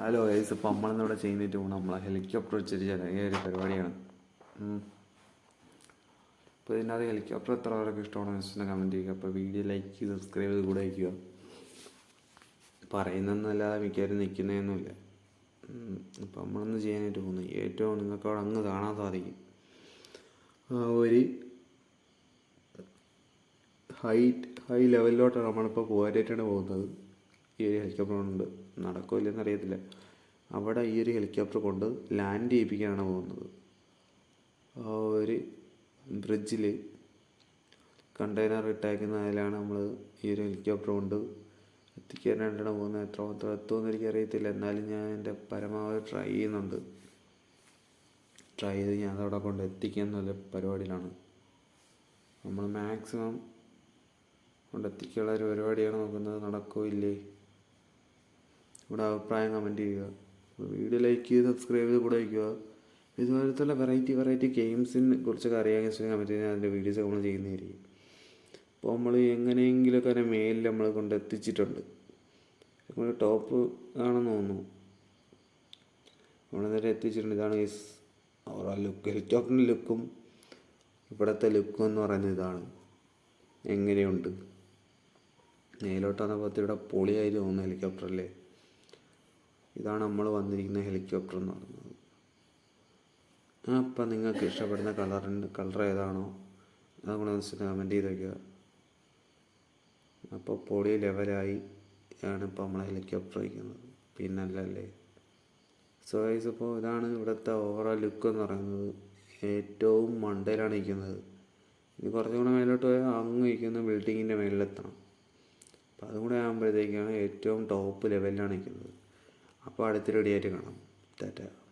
Hello guys ഇപ്പം നമ്മളിന്നിവിടെ ചെയ്യുന്നിട്ട് പോകണം നമ്മളെ ഹെലികോപ്റ്റർ വെച്ചിട്ട് ചെറിയ ഒരു പരിപാടിയാണ്. അപ്പോൾ ഇതിനകത്ത് ഹെലികോപ്റ്റർ എത്ര പേർക്ക് ഇഷ്ടമാണെന്ന് വെച്ചിട്ടുണ്ടെങ്കിൽ കമന്റ് ചെയ്യുക. അപ്പോൾ വീഡിയോ ലൈക്ക് ചെയ്ത് സബ്സ്ക്രൈബ് ചെയ്ത് കൂടെ അയക്കുക. പറയുന്നതെന്നല്ലാതെ മിക്കവാറും നിൽക്കുന്നതൊന്നുമില്ല അപ്പോൾ നമ്മളൊന്ന് ചെയ്യാനായിട്ട് പോകുന്നു ഏറ്റവും നിങ്ങൾക്ക് അവിടെ അങ്ങ് കാണാൻ സാധിക്കും. ഒരു ഹൈറ്റ് ഹൈ ലെവലിലോട്ടാണ് നമ്മളിപ്പോൾ പോരായിട്ടാണ് പോകുന്നത്. ഈ ഒരു ഹെലികോപ്റ്റർ കൊണ്ട് നടക്കോ ഇല്ലെന്ന് അവിടെ ഈ ഒരു ഹെലികോപ്റ്റർ കൊണ്ട് ലാൻഡ് ചെയ്യിപ്പിക്കാനാണ് പോകുന്നത്. ഒരു ബ്രിഡ്ജിൽ കണ്ടെയ്നർ ഇട്ടേക്കുന്ന അതിലാണ് നമ്മൾ ഈ ഒരു ഹെലികോപ്റ്റർ കൊണ്ട് എത്തിക്കാനായിട്ടാണ് പോകുന്നത്. എത്രമാത്രം എത്തുമെന്ന് എനിക്കറിയത്തില്ല. എന്നാലും ഞാൻ എന്റെ പരമാവധി ട്രൈ ചെയ്യുന്നുണ്ട്. ട്രൈ ചെയ്ത് ഞാൻ അതവിടെ കൊണ്ട് എത്തിക്കുക എന്നുള്ള പരിപാടിയിലാണ്. നമ്മൾ മാക്സിമം കൊണ്ട് എത്തിക്കാനുള്ള ഒരു പരിപാടിയാണ് നോക്കുന്നത്. നടക്കോ ഇല്ലേ? ഇവിടെ അഭിപ്രായം കമന്റ് ചെയ്യുക. വീഡിയോ ലൈക്ക് ചെയ്ത് സബ്സ്ക്രൈബ് ചെയ്ത് കൂടെ വയ്ക്കുക. ഇതുപോലത്തുള്ള വെറൈറ്റി വെറൈറ്റി ഗെയിംസിനെ കുറിച്ചൊക്കെ അറിയാൻ കമന്റ് ചെയ്താൽ അതിന്റെ വീഡിയോസ് നമ്മൾ ചെയ്യുന്നതായിരിക്കും. അപ്പോൾ നമ്മൾ എങ്ങനെയെങ്കിലുമൊക്കെ അതിനെ മേലിൽ നമ്മൾ കൊണ്ട് എത്തിച്ചിട്ടുണ്ട്. നമ്മൾ ടോപ്പ് ആണെന്ന് തോന്നുന്നു. നമ്മൾ നേരെ എത്തിച്ചിട്ടുണ്ട്. ഇതാണ് ഈസ് അവരുടെ ലുക്ക് ഹെലികോപ്റ്ററിന്റെ ലുക്കും ഇവിടുത്തെ ലുക്കും എന്ന് പറയുന്നത് ഇതാണ്. എങ്ങനെയുണ്ട്? മേലോട്ട് വന്നപ്പോൾ ഇവിടെ പൊളിയായി തോന്നുന്നു ഹെലികോപ്റ്ററല്ലേ ഇതാണ് നമ്മൾ വന്നിരിക്കുന്ന ഹെലികോപ്റ്റർ എന്ന് പറയുന്നത്. അപ്പം നിങ്ങൾക്ക് ഇഷ്ടപ്പെടുന്ന കളറിന്റെ കളർ ഏതാണോ? അത് കൂടെ ഒന്ന് കമന്റ് ചെയ്ത് വയ്ക്കുക അപ്പോൾ പൊളി ലെവലായി ആണ് ഇപ്പോൾ നമ്മൾ ഹെലികോപ്റ്റർ വയ്ക്കുന്നത്. പിന്നല്ലല്ലേ? സോ ഗൈസ് അപ്പോൾ ഇതാണ് ഇവിടുത്തെ ഓവറോൾ ലുക്ക് എന്ന് പറയുന്നത്. ഏറ്റവും മണ്ടയിലാണ് ഇരിക്കുന്നത്. ഇനി കുറച്ചും കൂടെ മേലോട്ട് പോയാൽ അങ്ങ് ഇരിക്കുന്ന ബിൽഡിങ്ങിന്റെ മേളിലെത്തണം. അപ്പോൾ അതും കൂടെ ആകുമ്പോഴത്തേക്കാണ് ഏറ്റവും ടോപ്പ് ലെവലിലാണ് നിൽക്കുന്നത് അപ്പോൾ അടുത്ത റെഡിയായിട്ട് കാണാം. ടാറ്റ.